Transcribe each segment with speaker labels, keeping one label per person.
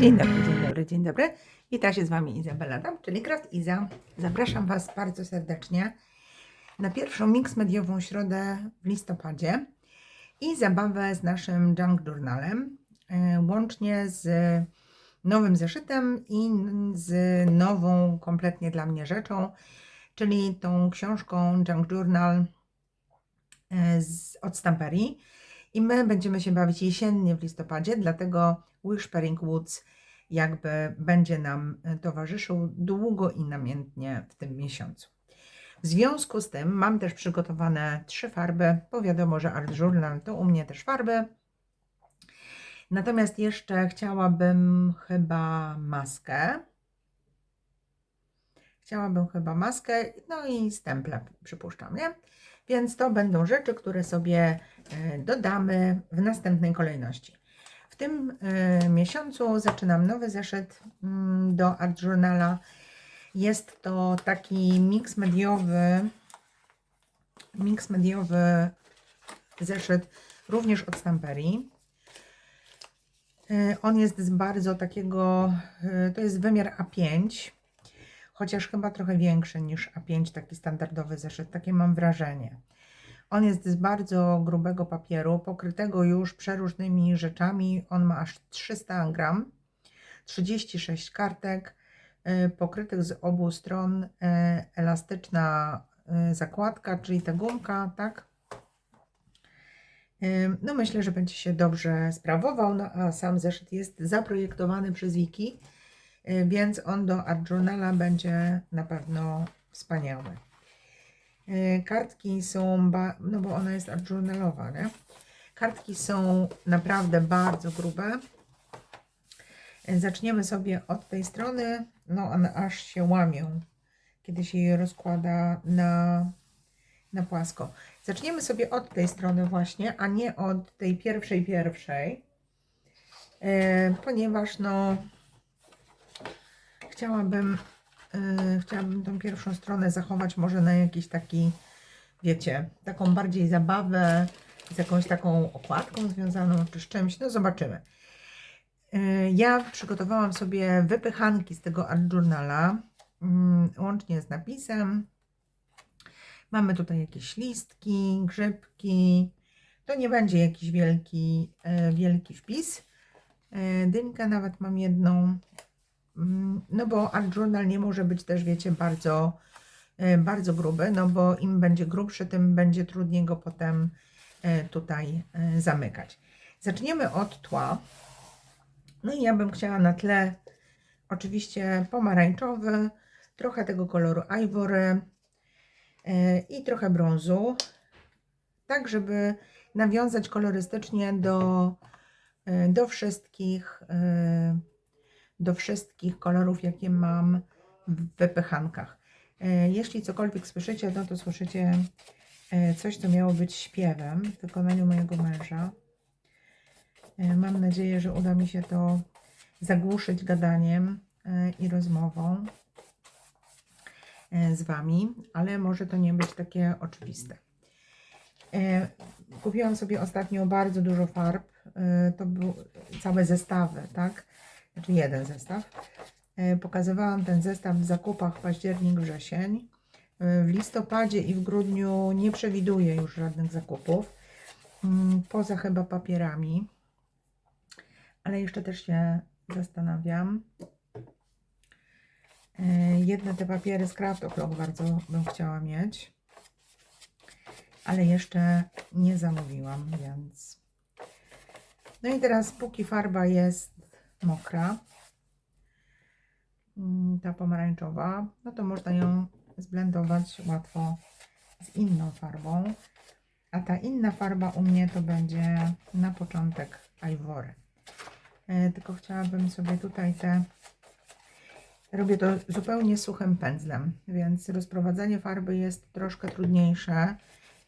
Speaker 1: Dzień dobry, dzień dobry, dzień dobry. Witam się z Wami Izabela Dam, czyli Kraft Iza. Zapraszam Was bardzo serdecznie na pierwszą mix mediową środę w listopadzie i zabawę z naszym Junk Journalem, e, łącznie z nowym zeszytem i z nową kompletnie dla mnie rzeczą, czyli tą książką Junk Journal e, z, od Stamperii. I my będziemy się bawić jesiennie w listopadzie, dlatego Whispering Woods jakby będzie nam e, towarzyszył długo i namiętnie w tym miesiącu. W związku z tym mam też przygotowane trzy farby, bo wiadomo, że Art Journal to u mnie też farby. Natomiast jeszcze chciałabym chyba maskę. Chciałabym chyba maskę, no i stemple przypuszczam, nie? Więc to będą rzeczy, które sobie e, dodamy w następnej kolejności. Tym e, miesiącu zaczynam nowy zeszyt mm, do Art Journala. Jest to taki miks mediowy, miks mediowy zeszyt również od Stamperii. E, On jest z bardzo takiego, e, to jest wymiar A5, chociaż chyba trochę większy niż A5, taki standardowy zeszyt, takie mam wrażenie. On jest z bardzo grubego papieru, pokrytego już przeróżnymi rzeczami. On ma aż 300 gram, 36 kartek, y, pokrytych z obu stron y, elastyczna y, zakładka, czyli ta gumka, tak? No myślę, że będzie się dobrze sprawował, no a sam zeszyt jest zaprojektowany przez Wiki, więc on do Art Journala będzie na pewno wspaniały. Y, Kartki są, no bo ona jest art journalowa, nie? Kartki są naprawdę bardzo grube. Y, Zaczniemy sobie od tej strony, no one aż się łamią, kiedy się je rozkłada na, na płasko. Zaczniemy sobie od tej strony właśnie, a nie od tej pierwszej pierwszej, y, ponieważ no chciałabym chciałabym tą pierwszą stronę zachować może na jakiś taki, wiecie, taką bardziej zabawę z jakąś taką okładką związaną czy z czymś. No zobaczymy. Yy, ja przygotowałam sobie wypychanki z tego Art Journala, mm, łącznie z napisem. Mamy tutaj jakieś listki, grzybki. To nie będzie jakiś wielki, yy, wielki wpis. Dynkę nawet mam jedną. Mm, No bo Art Journal nie może być też, wiecie, bardzo, e, bardzo gruby, no bo im będzie grubszy, tym będzie trudniej go potem e, tutaj e, zamykać. Zaczniemy od tła. No i ja bym chciała na tle oczywiście pomarańczowy, trochę tego koloru ivory i trochę brązu, tak żeby nawiązać kolorystycznie do, do wszystkich do wszystkich kolorów, jakie mam w wypychankach. E, Jeśli cokolwiek słyszycie, no to słyszycie e, coś, co miało być śpiewem w wykonaniu mojego męża. E, Mam nadzieję, że uda mi się to zagłuszyć gadaniem i rozmową z Wami, ale może to nie być takie oczywiste. Kupiłam sobie ostatnio bardzo dużo farb. To były całe zestawy, tak? Znaczy jeden zestaw. E, Pokazywałam ten zestaw w zakupach październik, wrzesień. E, W listopadzie i w grudniu nie przewiduję już żadnych zakupów. Mm, Poza chyba papierami. Ale jeszcze też się zastanawiam. E, Jedne te papiery z Craft O'Clock bardzo bym chciała mieć. Ale jeszcze nie zamówiłam, więc. No i teraz, póki farba jest mokra, mm, ta pomarańczowa, no to można ją zblendować łatwo z inną farbą. A ta inna farba u mnie to będzie na początek ivory. E, tylko chciałabym sobie tutaj te. Robię to zupełnie suchym pędzlem, więc rozprowadzenie farby jest troszkę trudniejsze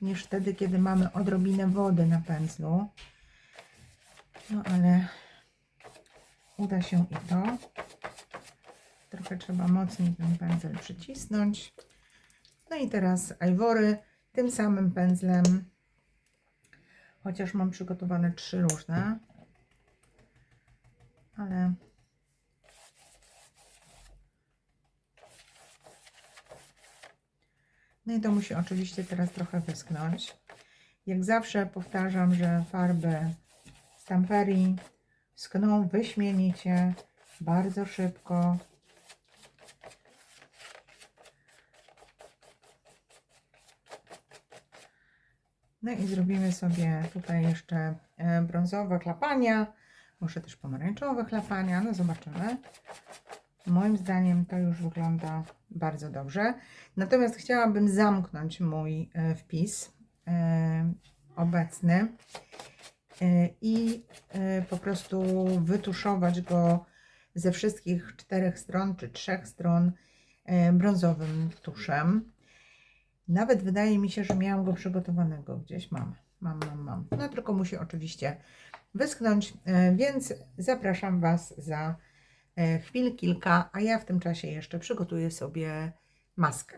Speaker 1: niż wtedy, kiedy mamy odrobinę wody na pędzlu. No ale uda się i to. Trochę trzeba mocniej ten pędzel przycisnąć. No i teraz ajwory tym samym pędzlem, chociaż mam przygotowane trzy różne, ale No i to musi oczywiście teraz trochę wyschnąć. Jak zawsze powtarzam, że farby Stamperi skną wyśmienicie, bardzo szybko. No i zrobimy sobie tutaj jeszcze e, brązowe chlapania, może też pomarańczowe chlapania, no zobaczymy. Moim zdaniem to już wygląda bardzo dobrze. Natomiast chciałabym zamknąć mój e, wpis e, obecny i e, po prostu wytuszować go ze wszystkich czterech stron czy trzech stron e, brązowym tuszem. Nawet wydaje mi się, że miałam go przygotowanego gdzieś. Mam, mam, mam, mam. No tylko musi oczywiście wyschnąć, e, więc zapraszam Was za e, chwil kilka, a ja w tym czasie jeszcze przygotuję sobie maskę.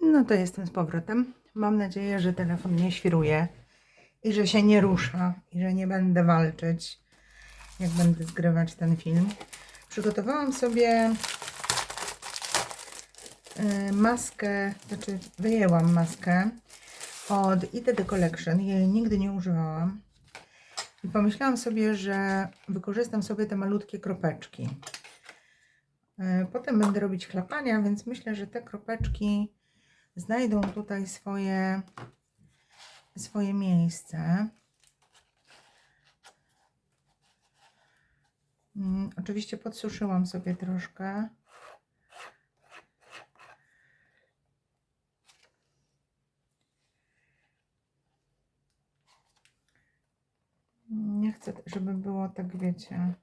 Speaker 1: No to jestem z powrotem. Mam nadzieję, że telefon nie świruje i że się nie rusza i że nie będę walczyć, jak będę zgrywać ten film. Przygotowałam sobie y, maskę, znaczy wyjęłam maskę od The Collection. Jej nigdy nie używałam. I pomyślałam sobie, że wykorzystam sobie te malutkie kropeczki. Y, Potem będę robić chlapania, więc myślę, że te kropeczki znajdą tutaj swoje, swoje miejsce. Mm, Oczywiście podsuszyłam sobie troszkę. Nie chcę, żeby było tak, wiecie,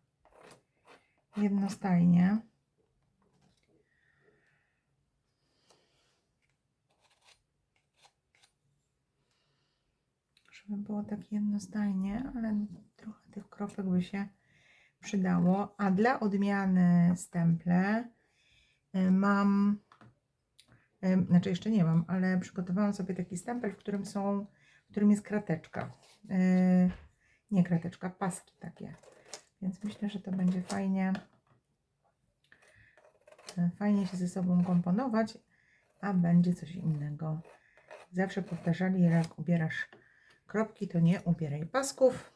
Speaker 1: jednostajnie. Żeby było tak jednostajnie, ale trochę tych kropek by się przydało. A dla odmiany stemple y, mam, y, znaczy jeszcze nie mam, ale przygotowałam sobie taki stempel, w którym są, w którym jest krateczka. Y, Nie krateczka, paski takie. Więc myślę, że to będzie fajnie, fajnie się ze sobą komponować, a będzie coś innego. Zawsze powtarzali, jak ubierasz kropki, to nie ubieraj pasków.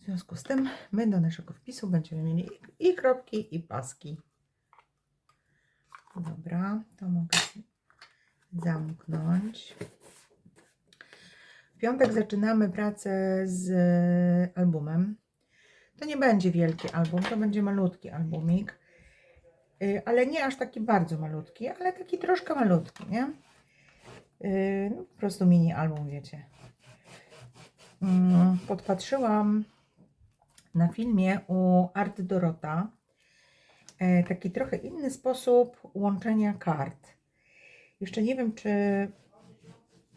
Speaker 1: W związku z tym my do naszego wpisu będziemy mieli i kropki, i paski. Dobra, to mogę zamknąć. W piątek zaczynamy pracę z albumem. To nie będzie wielki album, to będzie malutki albumik. Y, Ale nie aż taki bardzo malutki, ale taki troszkę malutki, nie? Yy, no, po prostu mini album, wiecie. Mm, Podpatrzyłam na filmie u Art Dorota e, taki trochę inny sposób łączenia kart. Jeszcze nie wiem, czy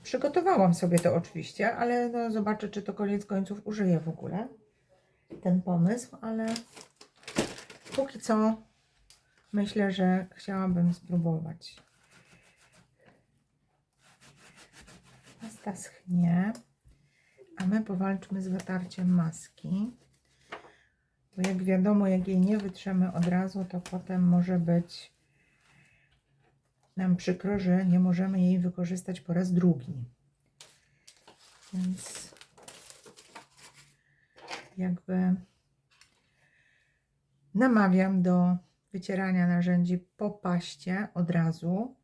Speaker 1: przygotowałam sobie to oczywiście, ale no zobaczę, czy to koniec końców użyję w ogóle ten pomysł, ale póki co myślę, że chciałabym spróbować. Pasta schnie, a my powalczmy z wytarciem maski. Bo jak wiadomo, jak jej nie wytrzemy od razu, to potem może być nam przykro, że nie możemy jej wykorzystać po raz drugi. Więc jakby namawiam do wycierania narzędzi po paście od razu,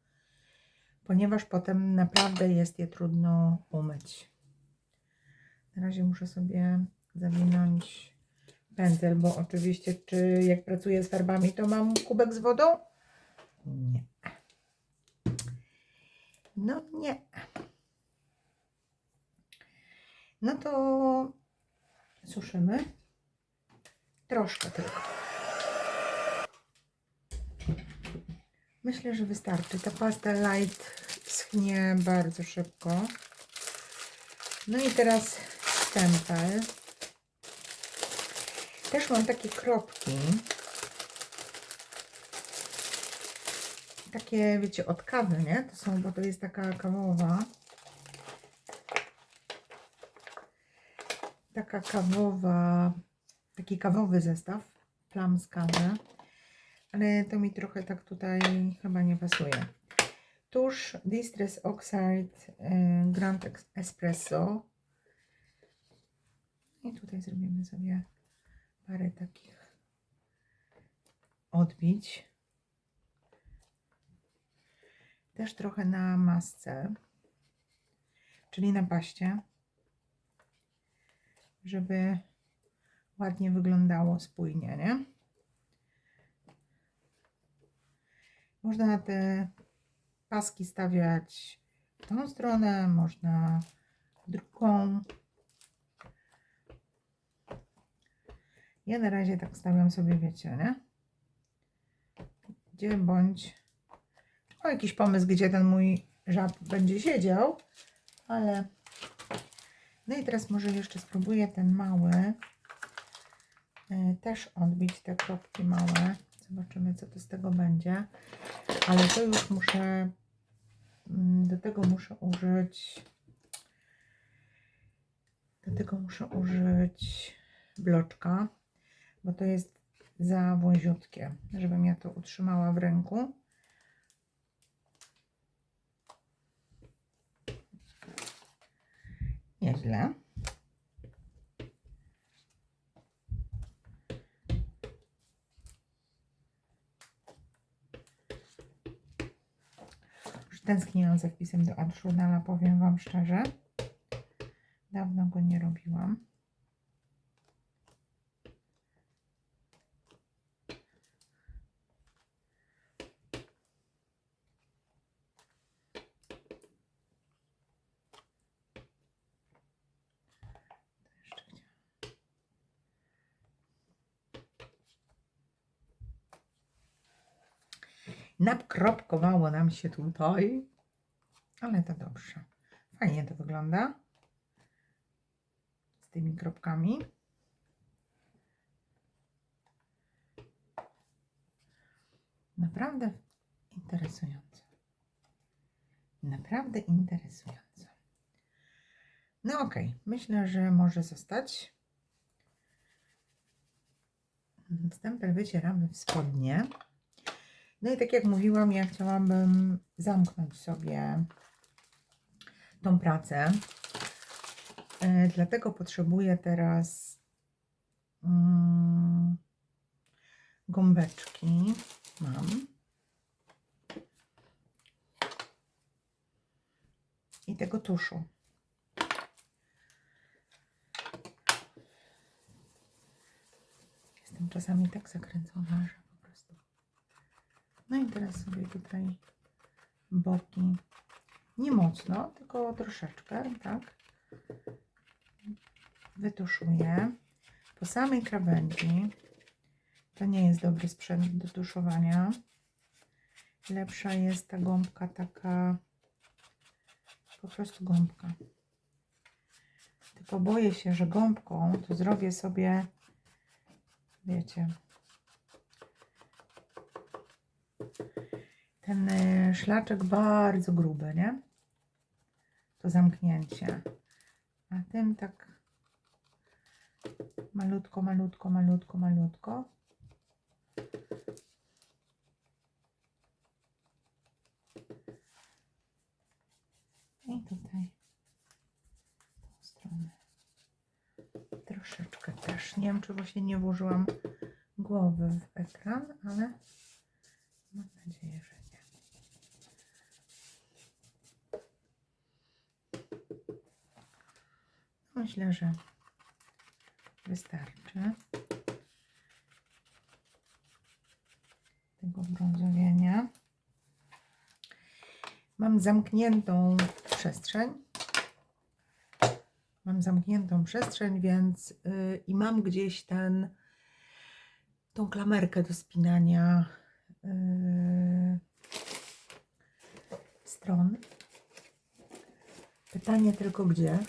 Speaker 1: ponieważ potem naprawdę jest je trudno umyć. Na razie muszę sobie zawinąć pędzel, bo oczywiście, czy jak pracuję z farbami, to mam kubek z wodą? Nie. No nie. No to suszymy. Troszkę tylko. Myślę, że wystarczy. Ta pasta light schnie bardzo szybko. No i teraz stempel. Też mam takie kropki. Takie, wiecie, od kawy, nie? To są, bo to jest taka kawowa. Taka kawowa, taki kawowy zestaw. Plam z kawy. Ale to mi trochę tak tutaj chyba nie pasuje. Tusz Distress Oxide y, Grand Espresso. I tutaj zrobimy sobie parę takich odbić. Też trochę na masce, czyli na paście, żeby ładnie wyglądało spójnie, nie? Można na te paski stawiać w tą stronę, można drugą. Ja na razie tak stawiam sobie, wiecie, nie? Gdzie bądź. Mam jakiś pomysł, gdzie ten mój żab będzie siedział, ale. No i teraz może jeszcze spróbuję ten mały y, też odbić te kropki małe. Zobaczymy, co to z tego będzie. Ale to już muszę. mm, Do tego muszę użyć. Do tego muszę użyć bloczka, bo to jest za wąziutkie, żebym ja to utrzymała w ręku. Nieźle. Już tęskniłam za wpisem do Adjournala, powiem Wam szczerze. Dawno go nie robiłam. Napkropkowało nam się tutaj, ale to dobrze. Fajnie to wygląda z tymi kropkami. Naprawdę interesujące. Naprawdę interesujące. No okej, myślę, że może zostać. Stempel wycieramy w spodnie. No i tak jak mówiłam, ja chciałabym zamknąć sobie tą pracę. E, Dlatego potrzebuję teraz mm, gąbeczki. Mam. I tego tuszu. Jestem czasami tak zakręcona, że po prostu. No i teraz sobie tutaj boki. Nie mocno, tylko troszeczkę, tak. Wytuszuję. Po samej krawędzi. To nie jest dobry sprzęt do tuszowania. Lepsza jest ta gąbka taka, po prostu gąbka. Tylko boję się, że gąbką to zrobię sobie, wiecie, ten y, szlaczek bardzo gruby, nie? To zamknięcie. A tym tak malutko, malutko, malutko, malutko. I tutaj tą stronę. Troszeczkę też. Nie wiem, czy właśnie nie włożyłam głowy w ekran, ale mam nadzieję, że nie. Myślę, że wystarczy tego brązowienia. Mam zamkniętą przestrzeń. Mam zamkniętą przestrzeń, więc yy, i mam gdzieś ten tą klamerkę do spinania yy, stron. Pytanie tylko gdzie.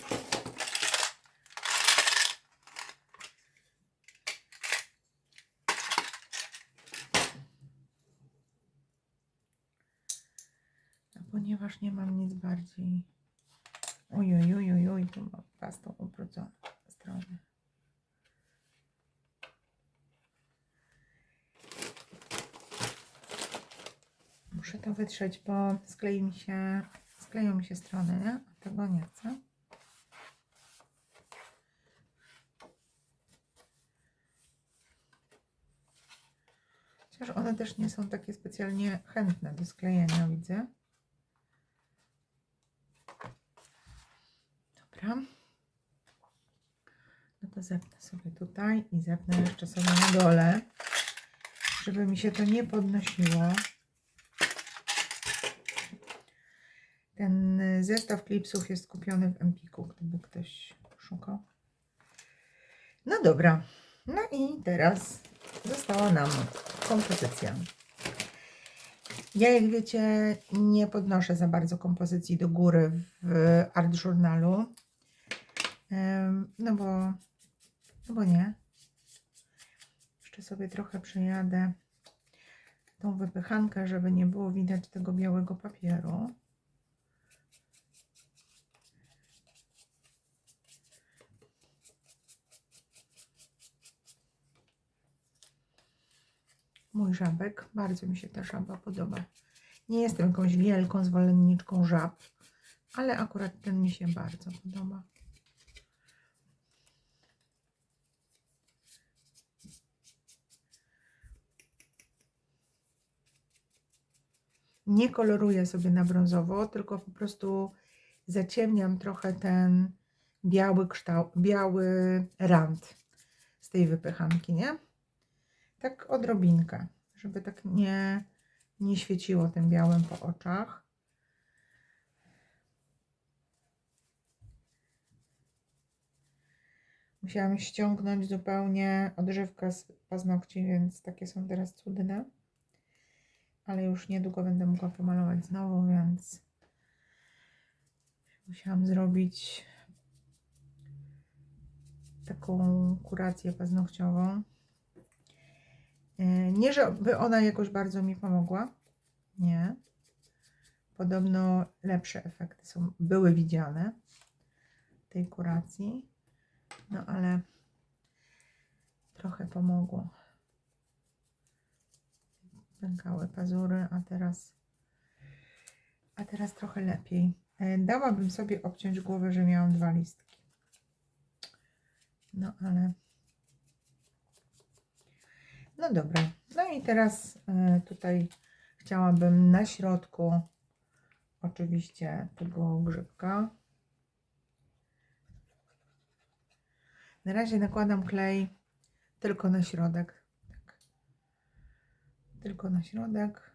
Speaker 1: A ponieważ nie mam nic bardziej. Oj, oj, oj, oj, oj tu mam pastą ubrudzone strony. muszę to wytrzeć, bo sklei mi się, skleją mi się strony, nie? A Tego nie chcę. Chociaż one też nie są takie specjalnie chętne do sklejenia, widzę. Dobra. No to zepnę sobie tutaj i zepnę jeszcze sobie na dole, żeby mi się to nie podnosiło. Ten y, zestaw klipsów jest kupiony w Empiku, gdyby ktoś szukał. No dobra. No i teraz została nam kompozycja. Ja, jak wiecie, nie podnoszę za bardzo kompozycji do góry w Art Journalu. No bo, no bo nie. Jeszcze sobie trochę przejadę tą wypychankę, żeby nie było widać tego białego papieru. Mój żabek, bardzo mi się ta żaba podoba. Nie jestem jakąś wielką zwolenniczką żab, ale akurat ten mi się bardzo podoba. Nie koloruję sobie na brązowo, tylko po prostu zaciemniam trochę ten biały kształt, biały rand z tej wypychanki, nie? Tak odrobinkę, żeby tak nie, nie świeciło tym białym po oczach. Musiałam ściągnąć zupełnie odżywkę z paznokci, więc takie są teraz cudne. Ale już niedługo będę mogła pomalować znowu, więc musiałam zrobić taką kurację paznokciową. E, Nie, żeby ona jakoś bardzo mi pomogła. Nie. Podobno lepsze efekty są, były widziane tej kuracji. No ale trochę pomogło. Pękały pazury, a teraz a teraz trochę lepiej. E, Dałabym sobie obciąć głowę, że miałam dwa listki. No ale no dobra. No i teraz e, tutaj chciałabym na środku oczywiście tego grzybka. Na razie nakładam klej tylko na środek. Tylko na środek.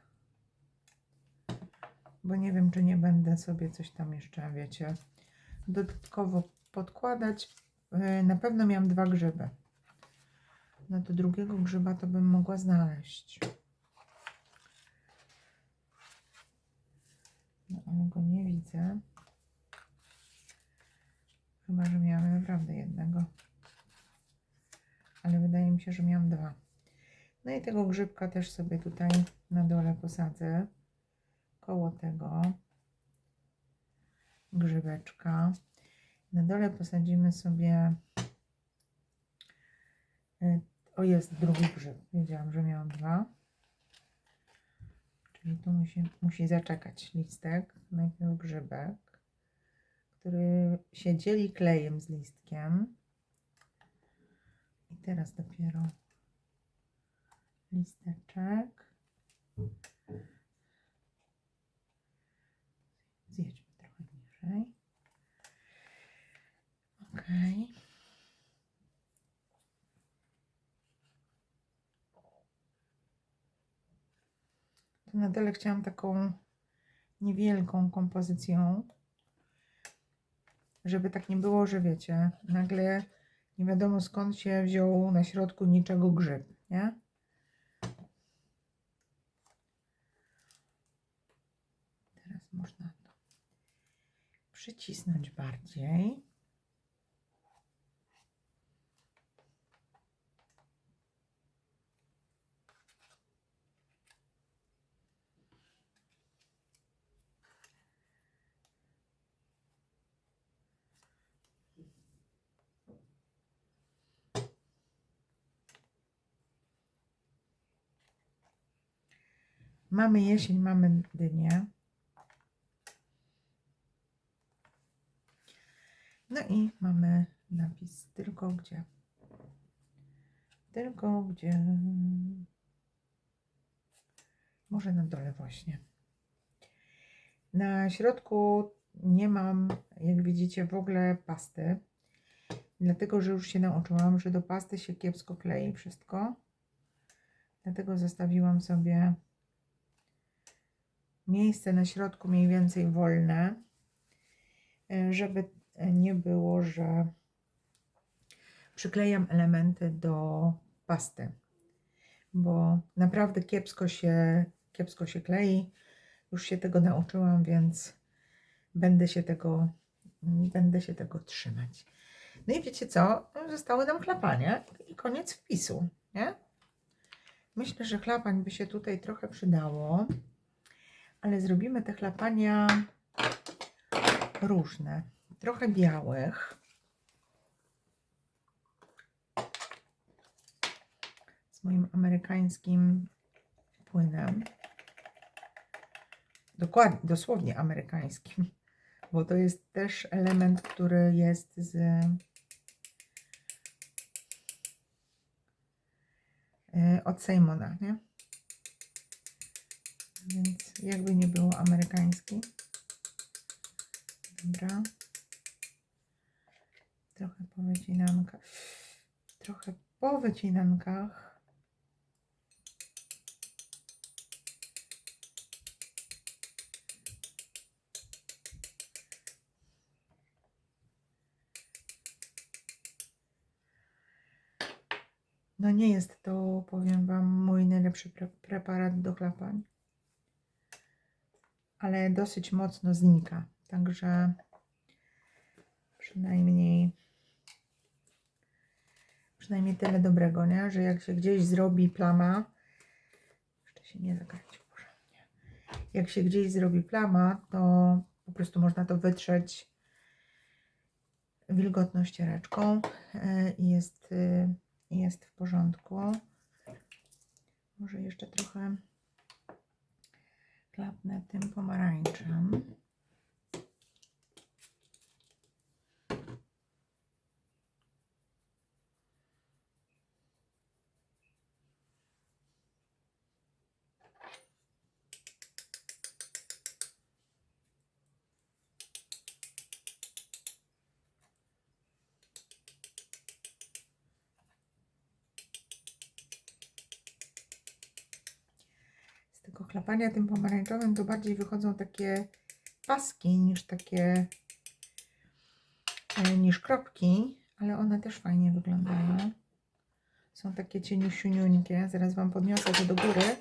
Speaker 1: Bo nie wiem, czy nie będę sobie coś tam jeszcze, wiecie, dodatkowo podkładać. E, Na pewno miałam dwa grzyby. No to drugiego grzyba to bym mogła znaleźć. No ale go nie widzę. Chyba, że miałam naprawdę jednego. Ale wydaje mi się, że miałam dwa. No i tego grzybka też sobie tutaj na dole posadzę. Koło tego grzybeczka. Na dole posadzimy sobie y, o, jest drugi grzyb. Wiedziałam, że miałam dwa. Czyli tu musi, musi zaczekać listek. Najpierw grzybek, który się dzieli klejem z listkiem. I teraz dopiero listeczek. Zjedźmy trochę niżej. Okej. Tu na dole chciałam taką niewielką kompozycją, żeby tak nie było, że wiecie, nagle nie wiadomo skąd się wziął na środku niczego grzyb, nie? przycisnąć bardziej. Mamy jesień, mamy dynię. No i mamy napis tylko gdzie. Tylko gdzie. Może na dole właśnie. Na środku nie mam, jak widzicie, w ogóle pasty. Dlatego, że już się nauczyłam, że do pasty się kiepsko klei wszystko. Dlatego zostawiłam sobie miejsce na środku mniej więcej wolne, żeby nie było, że przyklejam elementy do pasty, bo naprawdę kiepsko się, kiepsko się klei. Już się tego nauczyłam, więc będę się tego, będę się tego trzymać. No i wiecie co? Zostały nam chlapanie i koniec wpisu, nie? Myślę, że chlapań by się tutaj trochę przydało, ale zrobimy te chlapania różne. Trochę białych. Z moim amerykańskim płynem. Dokładnie, dosłownie amerykańskim, bo to jest też element, który jest z e, od Simona, nie? Więc jakby nie było amerykański. Dobra. Trochę po wycinankach. Trochę po wycinankach. No nie jest to, powiem Wam, mój najlepszy pre preparat do chlapań. Ale dosyć mocno znika. Także przynajmniej przynajmniej tyle dobrego, nie? Że jak się gdzieś zrobi plama, jeszcze się nie zakręcił. Jak się gdzieś zrobi plama, to po prostu można to wytrzeć wilgotną ściereczką yy, i jest, yy, jest w porządku. Może jeszcze trochę klapnę tym pomarańczem. Chlapania tym pomarańczowym to bardziej wychodzą takie paski niż takie e, niż kropki, ale one też fajnie wyglądają. Są takie cieniusiuniuńkie. Zaraz Wam podniosę to do góry,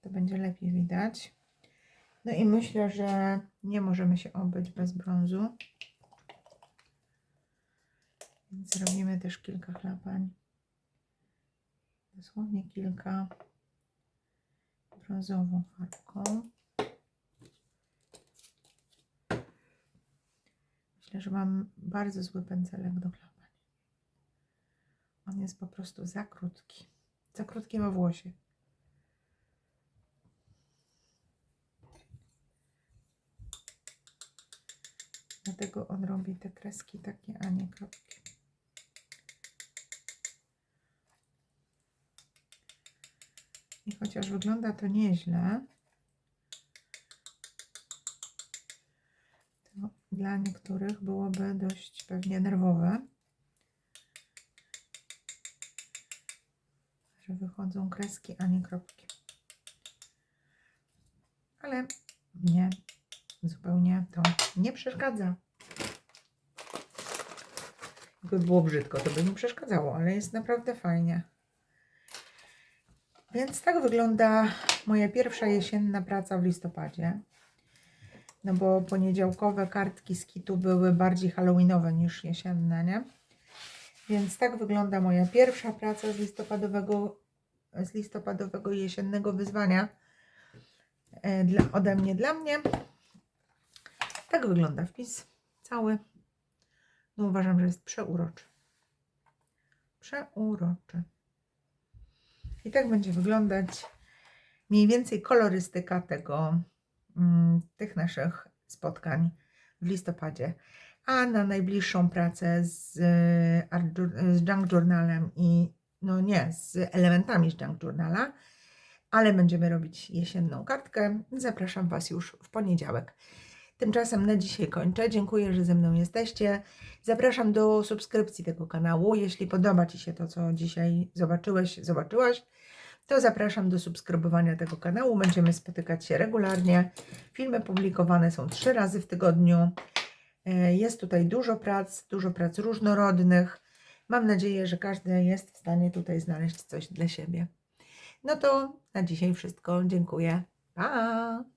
Speaker 1: to będzie lepiej widać. No i myślę, że nie możemy się obyć bez brązu. Więc zrobimy też kilka chlapań. Dosłownie kilka brązową farbką. Myślę, że mam bardzo zły pędzelek do chlapań. On jest po prostu za krótki. Za krótki ma włosie. Dlatego on robi te kreski takie, a nie kropki. I chociaż wygląda to nieźle, to dla niektórych byłoby dość pewnie nerwowe, że wychodzą kreski, a nie kropki. Ale mnie zupełnie to nie przeszkadza. Jakby było brzydko, to by mi przeszkadzało, ale jest naprawdę fajnie. Więc tak wygląda moja pierwsza jesienna praca w listopadzie. No bo poniedziałkowe kartki z kitu były bardziej halloweenowe niż jesienne, nie? Więc tak wygląda moja pierwsza praca z listopadowego, z listopadowego jesiennego wyzwania e, dla, ode mnie, dla mnie. Tak wygląda wpis cały. No uważam, że jest przeuroczy. Przeuroczy. I tak będzie wyglądać mniej więcej kolorystyka tego, mm, tych naszych spotkań w listopadzie. A na najbliższą pracę z, e, Jour- z Junk Journalem i no nie, z elementami z Junk Journala, ale będziemy robić jesienną kartkę. Zapraszam Was już w poniedziałek. Tymczasem na dzisiaj kończę. Dziękuję, że ze mną jesteście. Zapraszam do subskrypcji tego kanału. Jeśli podoba Ci się to, co dzisiaj zobaczyłeś, zobaczyłaś, to zapraszam do subskrybowania tego kanału. Będziemy spotykać się regularnie. Filmy publikowane są trzy razy w tygodniu. E, Jest tutaj dużo prac, dużo prac różnorodnych. Mam nadzieję, że każdy jest w stanie tutaj znaleźć coś dla siebie. No to na dzisiaj wszystko. Dziękuję. Pa!